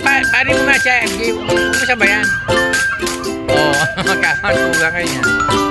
pa, paano mo nga siya? Hindi mo sabayan. Oo, oh, kayo niya. Yun,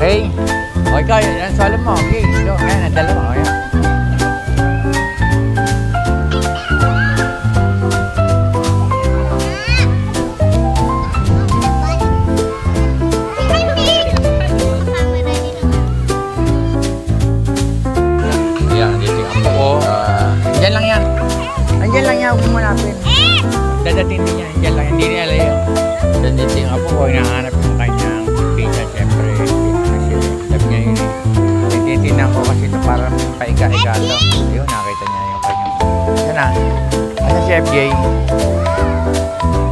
Okay. O ikaw, yan solo mo. Okay. Ito, ayan, ang dalawa. O, yan. Ayan, FJ?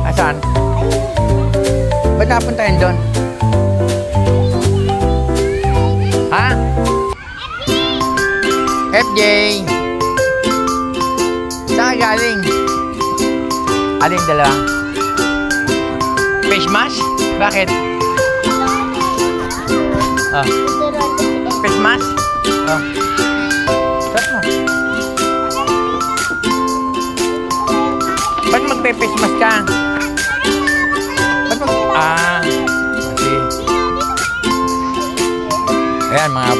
Asan? Ba't napunta yun doon? Ha? FJ! Saan galing? Aling dalawa? Face mask? Bakit? Ah, face mask? Oh.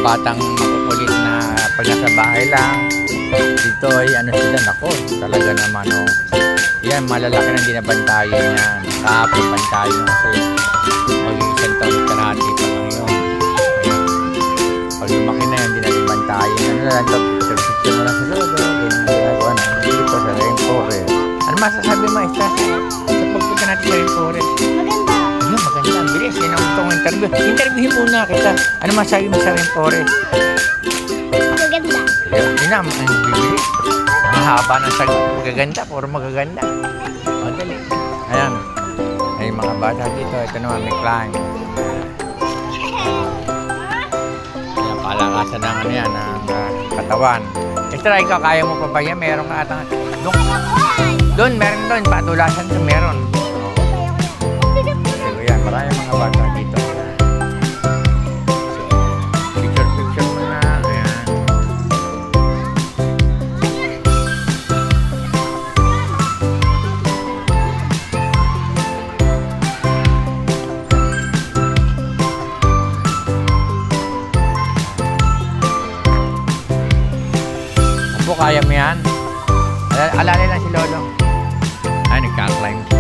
Batang makukulit na pag nasa bahay lang. Dito ay ano sila, nako, talaga naman, oh. Yan, malalaki na dinabantayan yan. Kahapon bantayan kasi maging isang taon at kalahati pa lang yun. Ayan. Pag lumaki na yan, dinabantayan. Ano na lang picture-picture mo lang sa lolo. Ganyan ang ginagawa namin dito sa rainforest. Ano masasabi mo, Esta, sa pagpunta natin sa rainforest? Maganda. Maganda. Ang bilis. Yan ang itong interview. Interviewin muna kita. Ano masabi mo sa rainforest? Maganda. Yun yun na, ang bibilis. Ang haba ng sagot. Magaganda. Puro magaganda. O, dali. Ayan. Ay, mga bata dito. Ito naman, may climb. Ayan, palakasan ng ano yan, ng ah, katawan. Extra, ikaw, kaya mo pa ba yan? Meron ka atang... Doon, doon, meron doon. Patulasan doon, meron. Maraming mga bata dito. Picture, picture mo na. Ayan. Apo, kaya mo yan? Alala lang si Lolo. Ay, nagka-climb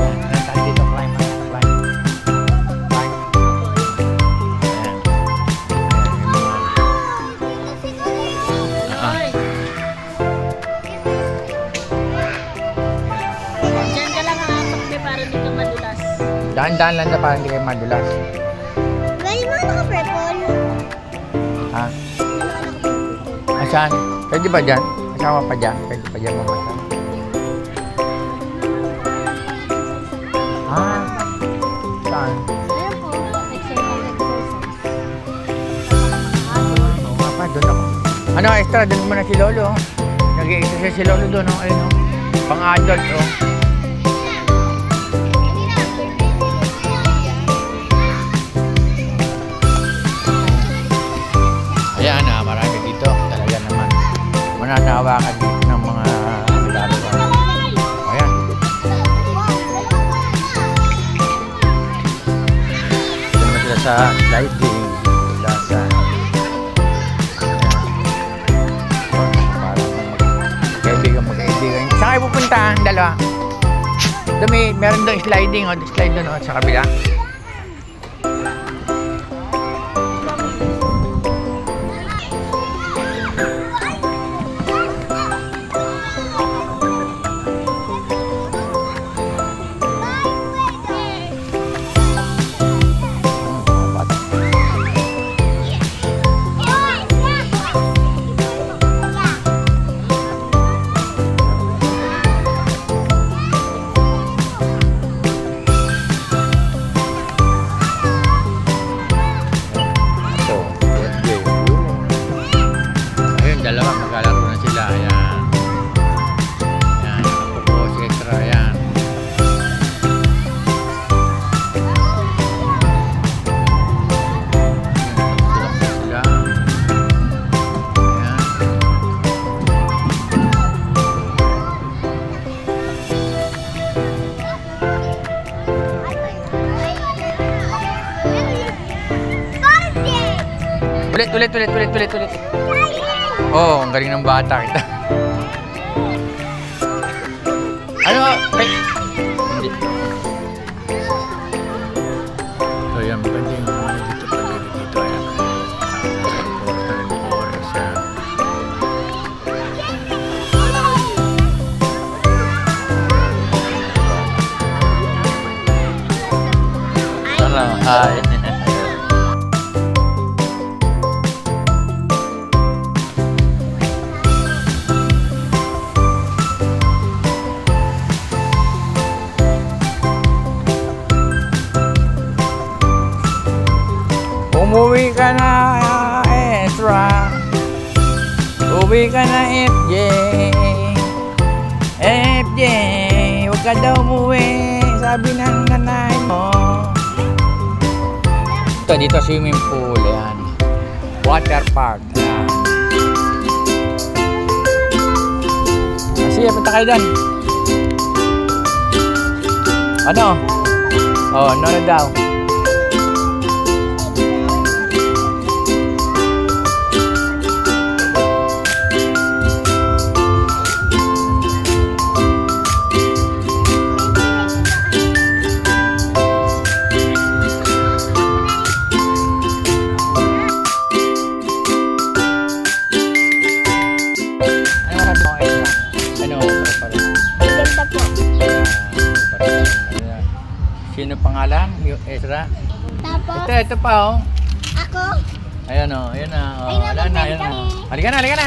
Daan-daan lang na para hindi kayo madulas. Gani mo naka-purple. Ha? Asan? Pwede ba dyan? Kasama pa dyan? Pwede pa dyan mamasa? Ah. Saan? Oo nga pa, doon ako. Ano, extra, doon muna si Lolo. Nag-exercise si Lolo doon, oh. Ayun, oh. Pang-adult, oh. Mananawakan dito ng mga lalawa. Ayan. Doon na sila sa sliding. Sila sa... Ayan. Parang magkaibigan, magkaibigan. Saan kayo pupunta? Dalawa. May, meron doon sliding. O, slide doon o, sa kabila. Ulit, ulit, ulit, ulit, ulit, ulit. Oh, ang galing ng bata kita. Ano? Ay. So, yan. Maganda yung mga dito pala dito. Ayan. Portal ng oras. ah. Ano? Hi. Ka na, Ezra. Uwi ka na, FJ. FJ, huwag ka daw umuwi. Sabi ng nanay mo. Ito, dito swimming pool. Yan. Water park. Yan. Ah, Sige, punta kayo doon. Ano? Oh, ano na daw? Ezra? Tapos, Ito, ito pa oh. ako, Ayan oh, ayan na. Oh, Ay, wala na, ayan na. kami. Halika na, halika na.